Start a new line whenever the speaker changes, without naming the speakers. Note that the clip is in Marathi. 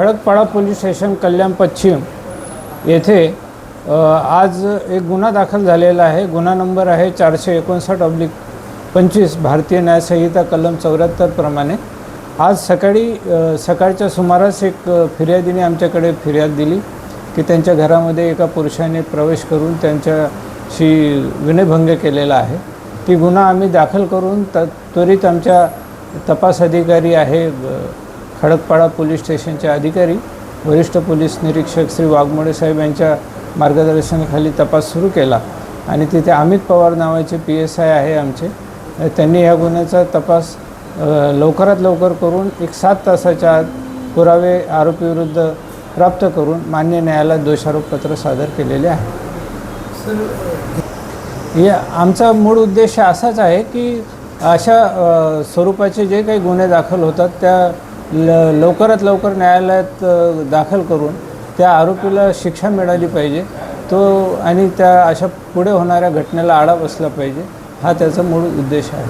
खडकपाडा पोलीस स्टेशन कल्याण पश्चिम येथे आज एक गुन्हा दाखल झालेला आहे. गुन्हा नंबर आहे चारशे एकोणसाठ ऑब्लिक पंचवीस भारतीय न्यायसंहिता कलम चौऱ्याहत्तरप्रमाणे आज सकाळी सकाळच्या सुमारास एक फिर्यादीने आमच्याकडे फिर्याद दिली की त्यांच्या घरामध्ये एका पुरुषाने प्रवेश करून त्यांच्याशी विनयभंग केलेला आहे. ती गुन्हा आम्ही दाखल करून त त्वरित आमच्या तपास अधिकारी आहे खडकपाडा पोलीस स्टेशनचे अधिकारी वरिष्ठ पोलीस निरीक्षक श्री वाघमोडे साहेब यांच्या मार्गदर्शनाखाली तपास सुरू केला आणि तिथे अमित पवार नावाचे पी एस आय आहे आमचे. त्यांनी या गुन्ह्याचा तपास लवकरात लवकर करून एक सात तासाच्या आत पुरावे आरोपीविरुद्ध प्राप्त करून मान्य न्यायालयात दोषारोपपत्र सादर केलेले आहे. या आमचा मूळ उद्देश असाच आहे की अशा स्वरूपाचे जे काही गुन्हे दाखल होतात त्या ल लवकरात लवकर न्यायालयात दाखल करून त्या आरोपीला शिक्षा मिळाली पाहिजे. तो आणि त्या अशा पुढे होणाऱ्या घटनेला आळा बसला पाहिजे. हा त्याचा मूळ उद्देश आहे.